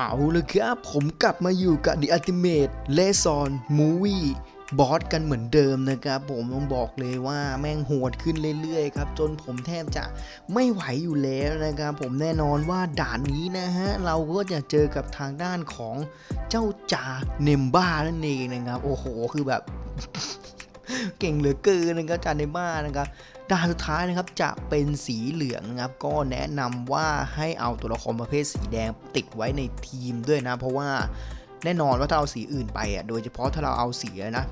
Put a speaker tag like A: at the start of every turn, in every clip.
A: เอาเลยครับ ผมกลับมาอยู่กับ The Ultimate Lesson Movie บอสกันเหมือนเดิมนะครับผมต้องบอกเลยว่าแม่งโหดขึ้นเรื่อยๆครับ จนผมแทบจะไม่ไหวอยู่แล้วนะครับผมแน่นอนว่าด่านนี้นะฮะ เราก็จะเจอกับทางด้านของเจ้าจาเนมบ้านั่นเองนะครับ โอ้โหคือแบบ เก่งเหลือเกินนะครับจาเนมบ้านะครับ ด่านสุดท้ายนะครับจะเป็นสีเหลืองนะครับก็แนะนำว่าให้เอาตัวละครประเภทสีแดงติดไว้ในทีมด้วยนะ เพราะว่าแน่นอนว่าถ้าเอาสีอื่นไปอะโดยเฉพาะถ้าเราเอาสีนะ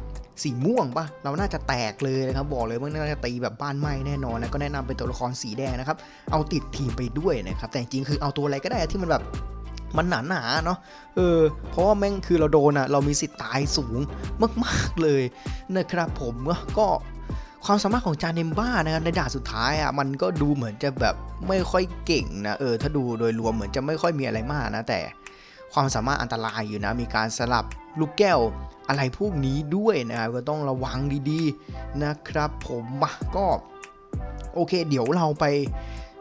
A: สีม่วงปะเราน่าจะแตกเลยนะครับ บอกเลยว่าน่าจะตีแบบบ้านไหม้แน่นอนนะก็แนะนำเป็นตัวละครสีแดงนะครับ เอาติดทีมไปด้วยนะครับ แต่จริงๆคือเอาตัวอะไรก็ได้ที่มันแบบมันหนาหนาๆเนาะ เออ เพราะว่าแม่งคือเราโดนอะเรามีสิทธิ์ตายสูงมาก ๆ เลยนะครับผมก็ ความสามารถของจาเนมบ้านะครับในด่านสุดท้ายอะมันก็ดูเหมือนจะแบบไม่ค่อยเก่งนะเออถ้าดูโดยรวมเหมือนจะไม่ค่อยมีอะไรมากนะแต่ความสามารถอันตรายอยู่นะมีการสลับลูกแก้วอะไรพวกนี้ด้วยนะครับก็ต้องระวังดีๆนะครับผมมาก็โอเค เดี๋ยวเราไป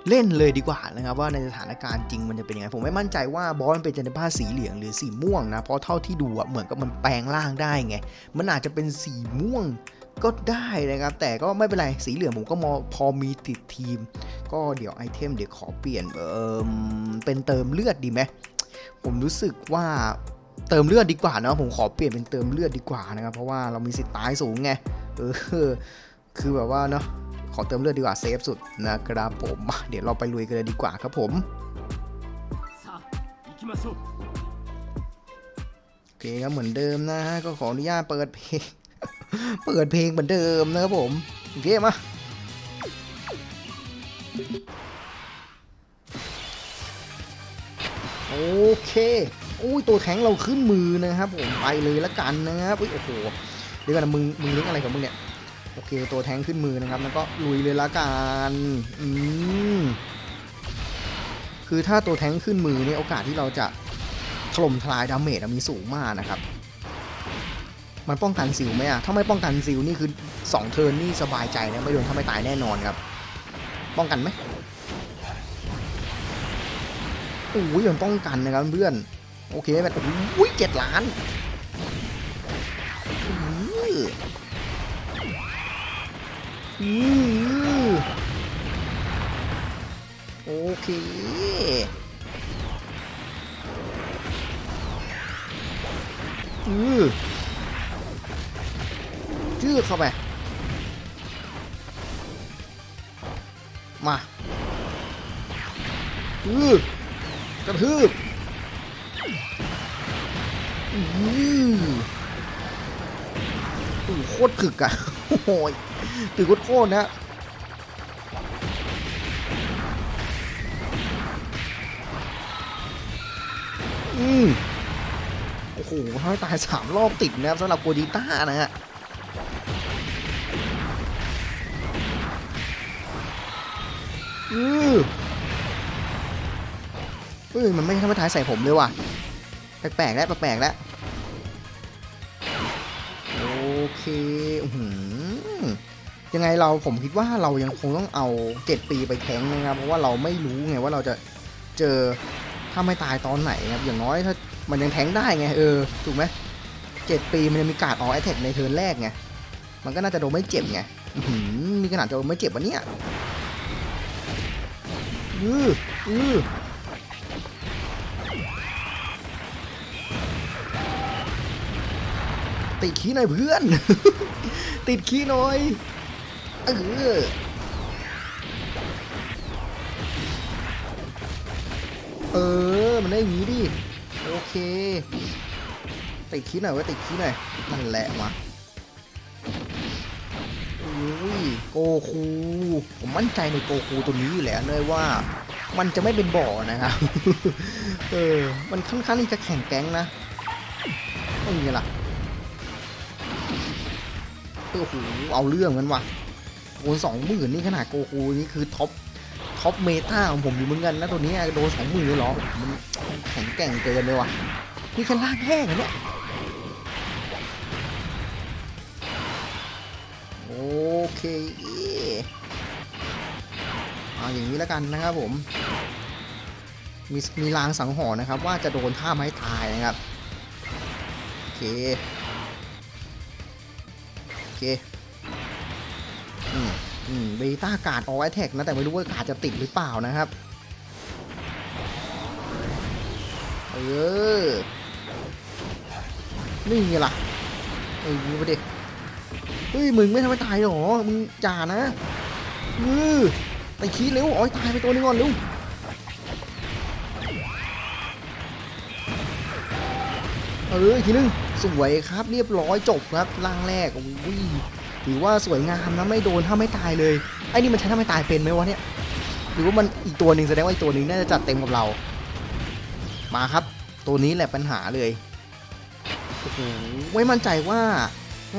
A: เล่นเลยดีกว่านะครับว่าในสถานการณ์จริงมันจะเป็นยังไง ผมไม่มั่นใจว่าบอสมันเป็นจาเนมบ้าสีเหลืองหรือสีม่วงนะเพราะเท่าที่ดูอะเหมือนกับมันแปลงร่างได้ไง มันอาจจะเป็นสีม่วงก็ได้นะครับ แต่ก็ไม่เป็นไรสีเหลืองผมก็มอพอมีติดทีม ก็เดี๋ยวไอเทมเดี๋ยวขอเปลี่ยนเออเป็นเติมเลือดดีไหมผมรู้สึกว่าเติมเลือดดีกว่าเนาะผมขอเปลี่ยนเป็นเติมเลือดดีกว่านะครับ เพราะว่าเรามีสิทธิ์ตายสูงไงเออคือแบบว่าเนาะ ขอเติมเลือดดีกว่าเซฟสุดนะครับผม เดี๋ยวเราไปลุยกันเลยดีกว่าครับผมโอเคครับเหมือนเดิมนะฮะก็ขออนุญาตเปิดเพลง เปิดเพลงเหมือนเดิมนะครับผมโอเคมาโอเคอุ้ยตัวแข็งเราขึ้นมือนะครับผมไปเลยละกันนะครับอุ้ยโอ้โหเดี๋ยวก่อนนะมึงมึงเลี้ยงอะไรของมึงเนี่ย โอเคตัวแทงขึ้นมือนะครับ แล้วก็ลุยเลยละกันอืมคือถ้าตัวแทงขึ้นมือเนี่ยโอกาสที่เราจะถล่มทลายดาเมจมีสูงมากนะครับ มันป้องกันซิลไหมอะถ้าไม่ป้องกันซิลนี่คือ2เทิร์นนี่สบายใจนะไม่โดนถ้าไม่ตายแน่นอนครับ ป้องกันไหมโอ้ยมันป้องกันนะครับเพื่อนโอเคแบบโอ้ยเจ็ดล้าน อือโอเคอือชื่อเข้าไป มา อือกระทืบอือโอ้โหโคตรถึกอะโอ้ย ถึกโคตรนะอืมโอ้โหทำให้ตายสามรอบติดนะครับสำหรับโกดิต้านะฮะอือเฮ้ยมันไม่ทำให้ท้ายใส่ผมเลยว่ะ แปลกๆแล้วแปลกๆแล้วโอเค อื้อหือ ยังไงเราผมคิดว่าเรายังคงต้องเอา7ปีไปแทงนะครับ เพราะว่าเราไม่รู้ไงว่าเราจะเจอถ้าไม่ตายตอนไหนครับอย่างน้อยถ้ามันยังแทงได้ไงเออถูกไหมเจ็ดปีมันยังมีการ์ดออแอทแทกในเทิร์นแรกไงมันก็น่าจะโดนไม่เจ็บไงมีขนาดจะโดนไม่เจ็บวะเนี่ยอืออือติดขี้หน่อยเพื่อน ติดขี้หน่อย เออเออ มันได้อย่างนี้ดิ โอเค ติดขี้หน่อยไว้ติดขี้หน่อย นั่นแหละมาอุ้ยโกคู ผมมั่นใจในโกคูตัวนี้อยู่แล้วเลยว่า มันจะไม่เป็นบ่อนะครับ เออ มันค่อนข้างที่จะแข่งแก๊งนะไม่มีล่ะเออโหเอาเรื่องกันว่ะ โอนสองหมื่นนี่ขนาดโกคูนี่คือท็อปท็อปเมตาของผมอยู่เหมือนกันนะตัวนี้โดนสองหมื่นเลยเหรอมันแข็งแกร่งเกินเลยว่ะนี่แค่ล่างแห้งอะเนี่ยโอเคเอาอย่างนี้แล้วกันนะครับผม มีมีลางสังหรณ์นะครับ ว่าจะโดนท่าไม้ตายนะครับ โอเค โอเค เบต้าการ์ดออแท็กนะ แต่ไม่รู้ว่าการ์ดจะติดหรือเปล่านะครับ เออ นี่ไงล่ะเออไปดิเฮ้ย มึงไม่ทำให้ตายหรอ มึงจ่านะเออไปคีดเร็วอ๋อยตายไปตัวนึงก่อนเร็วเอออีกทีนึงสวยครับเรียบร้อยจบครับร่างแรกโอ้ย ถือว่าสวยงามนะไม่โดนถ้าไม่ตายเลยไอ้นี่มันใช้ถ้าไม่ตายเป็นไหมวะเนี่ยหรือว่ามันอีกตัวหนึ่งแสดงว่าอีกตัวหนึ่งน่าจะจัดเต็มกับเรา มาครับ ตัวนี้แหละปัญหาเลยโอ้โหไม่มั่นใจว่า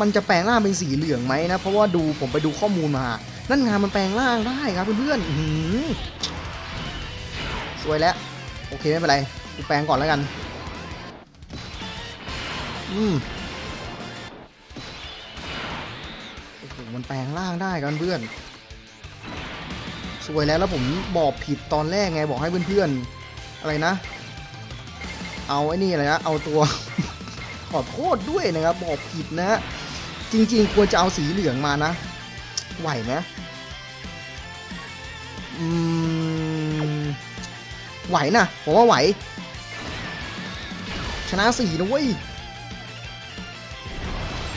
A: มันจะแปลงร่างเป็นสีเหลืองไหมนะเพราะว่าดูผมไปดูข้อมูลมา นั่นงานมันแปลงร่างได้ครับเพื่อนๆสวยแล้วโอเคไม่เป็นไรกูแปลงก่อนแล้วกัน อืม มันแปลงร่างได้กันเพื่อนสวยแล้วแล้วผมบอกผิดตอนแรกไงบอกให้เพื่อนๆอะไรนะ เอาไอ้นี่อะไรนะเอาตัว ขอโทษด้วยนะครับบอกผิดนะจริงๆ ควรจะเอาสีเหลืองมานะ ไหวไหมอืมไหวนะผมว่าไหว ชนะสี่นะเว้ย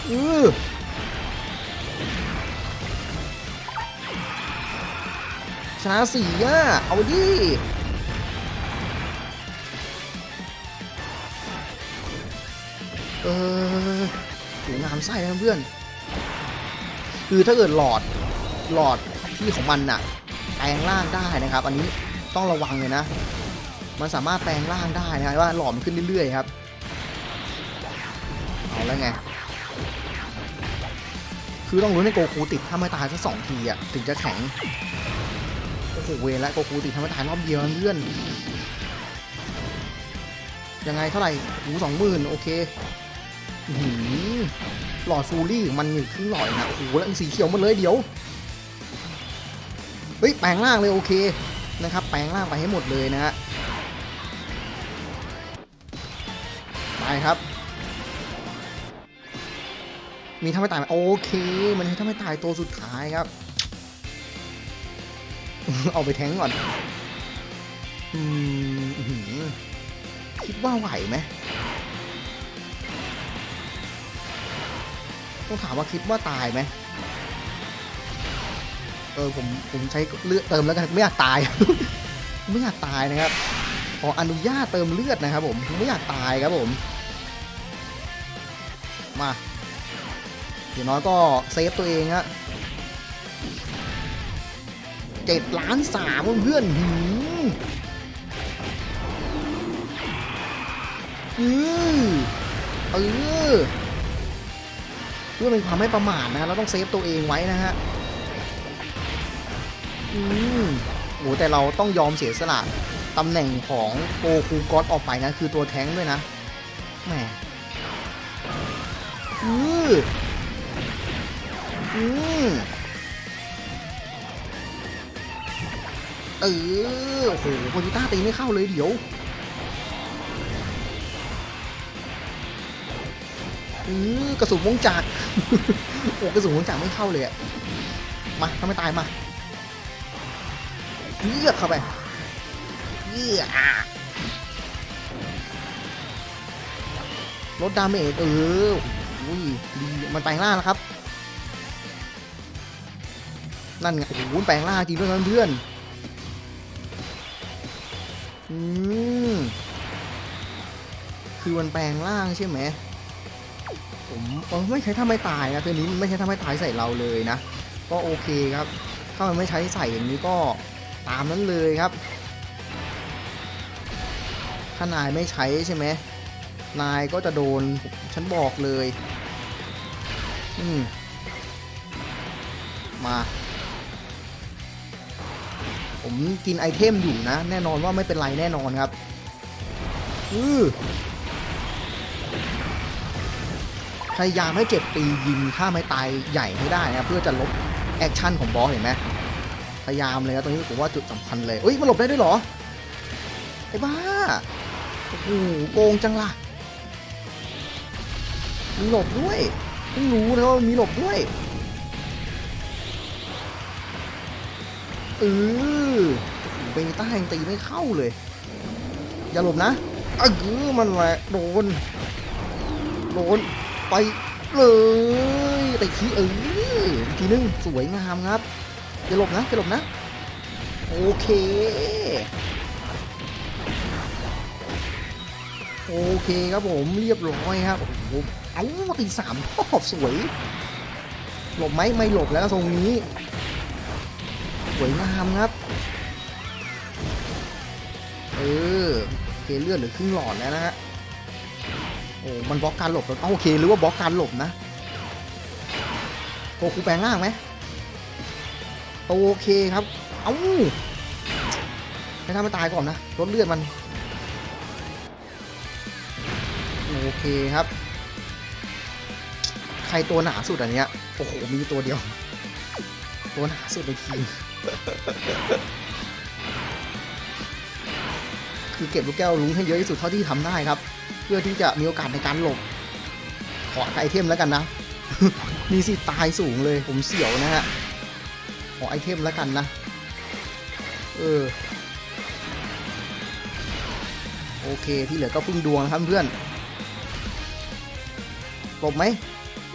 A: เออ ชนะสี่อะเอาดิเออถูงามไส้นะเพื่อน คือถ้าเกิดหลอดหลอดที่ของมันน่ะ แปลงร่างได้นะครับ อันนี้ต้องระวังเลยนะ มันสามารถแปลงร่างได้นะว่าหลอดมันขึ้นเรื่อยๆครับ เอาแล้วไง คือต้องรู้ในโกคูติดถ้าไม่ตายสักสองทีอะถึงจะแข็ง อ้โหเวแล้วโกคูติดทำไม่ตายรอบเดียวนเพื่อน ยังไงเท่าไหร่หูสองหมื่นโอเคหือหลอดฟูรี่มันอยู่ครึ่งหลอดเอนะโอ้โหแล้วสีเขียวหมดเลยเดี๋ยว เฮ้ย แปลงร่างเลยโอเคนะครับ แปลงร่างไปให้หมดเลยนะฮะไปครับ มีถ้าไม่ตายโอเค มันให้ถ้าไม่ตายตัวสุดท้ายครับ เอาไปแทงก่อนอืมคิดว่าไหวไหมต้องถามว่าคิดว่าตายไหมเออผมผมใช้เลือดเติมแล้วกันไม่อยากตาย ไม่อยากตายนะครับขออนุญาตเติมเลือดนะครับ ผมไม่อยากตายครับผม มาอย่างน้อยก็เซฟตัวเองฮะ เจ็ดล้านสามเพื่อนหืมอือเออเพื่อเป็นความไม่ประมาทนะเราต้องเซฟตัวเองไว้นะฮะอืมโหแต่เราต้องยอมเสียสละตำแหน่งของโกคูกอตออกไปนะ คือตัวแท้งด้วยนะแหมอืออืม เออโอ้โหโคจิต้าตีไม่เข้าเลยเดี๋ยวอือกระสุนวงจักรโอ้กระสุนวงจักรไม่เข้าเลยอะมาทำไม่ตายมาเลือกเข้าไปเลือกลดดาเมจเอออุ้ยดีมันแปลงร่างแล้วครับ นั่นไงโอ้โหแปลงร่างจริงด้วยนะเพื่อน อืมคือมันแปลงร่างใช่ไหมผมไม่ใช้ถ้าไม่ตายนะตัวนี้มันไม่ใช่ถ้าไม่ตายใส่เราเลยนะ ก็โอเคครับ ถ้ามันไม่ใช้ใส่อย่างนี้ก็ตามนั้นเลยครับถ้านายไม่ใช้ใช่ไหมนายก็จะโดนฉันบอกเลย อืมมา ผมกินไอเทมอยู่นะ แน่นอนว่าไม่เป็นไรแน่นอนครับอือพยายามให้เจ็บตียิงถ้าไม่ตายใหญ่ให้ได้นะเพื่อจะลบแอคชั่นของบอสเห็นไหมพยายามเลยนะตรงนี้ผมว่าจุดสำคัญเลยเอ้ยมันหลบได้ด้วยเหรอไอ้บ้าโอ้โหโกงจังล่ะมีหลบด้วยเพิ่งรู้นะว่ามีหลบด้วย เออเบต้ายังตีไม่เข้าเลย อย่าหลบนะเออมันแหละโดน โดน ไปเลยแต่ขี้เออทีนึงสวยงามครับอย่าหลบนะอย่าหลบนะ โอเค โอเคครับผมเรียบร้อยครับโอ้โหเอาตีสามทอบสวย หลบไหมไม่หลบแล้วทรงนี้ วยงามครับ เออโอเคเลือดหลือครึ่งหลอดแล้วนะฮะ โอ้ มันบล็อกการหลบแล้วเอ้าโอเคหรือว่าบล็อกการหลบนะโกคูแปลงร่างไหมโอเคครับ เอ้าให้ท่านไม่ตายก่อนนะลดเลือดมัน โอเคครับ ใครตัวหนาสุดอันเนี้ย โอ้โห มีตัวเดียว ตัวหนาสุดในทีมคือเก็บลูกแก้วลุงให้เยอะที่สุดเท่าที่ทำได้ครับ เพื่อที่จะมีโอกาสในการหลบ ขอไอเทมแล้วกันนะมีสิตายสูงเลยผมเสียวนะฮะขอไอเทมแล้วกันนะเออโอเคที่เหลือก็พึ่งดวงครับเพื่อนหลบไหม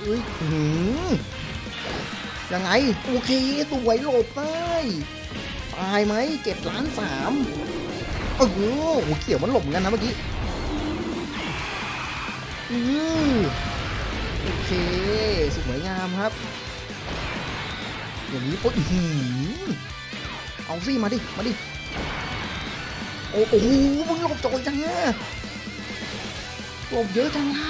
A: อุ้ยหือ ยังไง โอเค สวยหลบได้ตายไหมเจ็ดล้านสามโอ้โหเขียวมันหลบเหมือนกันนะเมื่อกี้อือโอเค สวยงามครับ อย่างนี้ปุ๊บเอาสิมาดิ มาดิ โอ้โอ้หมึงหลบจอยจังอะหลบเยอะจังล่ะ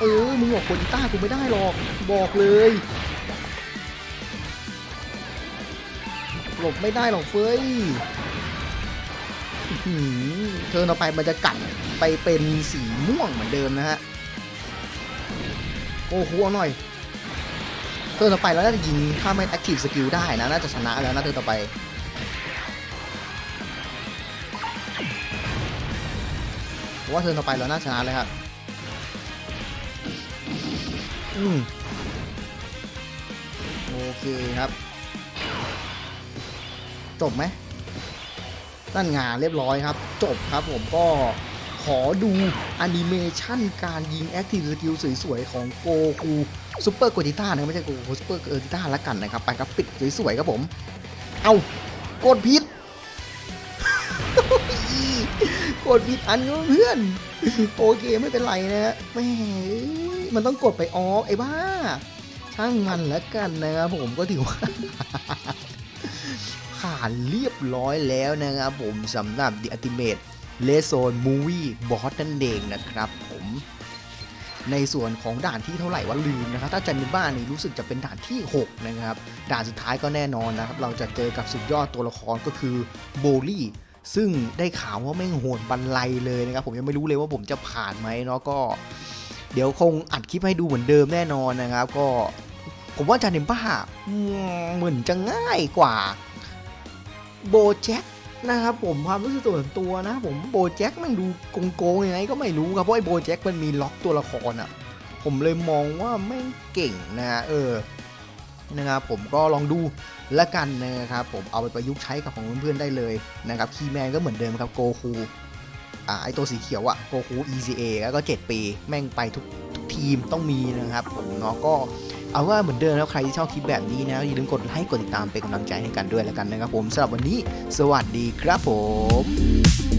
A: เออมึงหลบโคดิต้ากูไม่ได้หรอก บอกเลยหลบไม่ได้หรอกเฟ้ยเธอเอาไปมันจะกัดไปเป็นสีม่วงเหมือนเดิมนะฮะ โอ้โหเอาหน่อย เธอต่อไปแล้วน่าจะยิงถ้าไม่ active skill ได้นะ น่าจะชนะแล้วนะเธอต่อไปว่าเธอต่อไปแล้วน่าชนะเลยครับ อืมโอเคครับ จบไหมนั่นงานเรียบร้อยครับ จบครับผมก็ขอดูแอนิเมชันการยิงแอคทีฟสกิลสวยๆ ของโกคูซูเปอร์โกดิต้านะไม่ใช่โกคูซูเปอร์โกดิต้าละกันนะครับ ไปครับปิดสวยๆครับผม เอากดผิดกดผิดอันเพื่อน โอเคไม่เป็นไรนะฮะแม่ มันต้องกดไปออฟไอ้บ้า ช่างมันแล้วกันนะครับผมก็ถือว่าผ่านเรียบร้อยแล้วนะครับผมสำหรับ The Ultimate l e s o n Movie Boss นั่นเองนะครับผมในส่วนของด่านที่เท่าไหร่ว่าลืมนะครับ ถ้าจันนิบ้านี่รู้สึกจะเป็นด่านที่ 6 นะครับ ด่านสุดท้ายก็แน่นอนนะครับ เราจะเจอกับสุดยอดตัวละครก็คือโบลี่ ซึ่งได้ข่าวว่าแม่งโหดบันไลเลยนะครับ ผมยังไม่รู้เลยว่าผมจะผ่านไหมเนาะก็ เดี๋ยวคงอัดคลิปให้ดูเหมือนเดิมแน่นอนนะครับ ก็ผมว่าจานิบ้าเหมือนจะง่ายกว่าโบแจ็คนะครับผมความรู้สึกส่วนตัวนะ ผมโบแจ็คมันดูโกงๆยังไงก็ไม่รู้ครับเพราะไอ้โบแจ็คมันมีล็อกตัวละครอะ ผมเลยมองว่าแม่เก่งนะเออนะครับผมก็ลองดูละกันนะครับผมเอาไปประยุกต์ใช้กับของเพื่อนๆได้เลยนะครับคีแมนก็เหมือนเดิมครับโกคู อ่าไอตัวสีเขียวอะโกคู ECA แล้วก็ 7 ปี แม่งไปทุกทุกทีมต้องมีนะครับผมเนาะก็เอาว่าเหมือนเดิมแล้วใครที่ชอบคลิปแบบนี้นะอย่าลืมกดไลค์กดติดตามเป็นกำลังใจให้กันด้วยแล้วกันนะครับผมสำหรับวันนี้ สวัสดีครับผม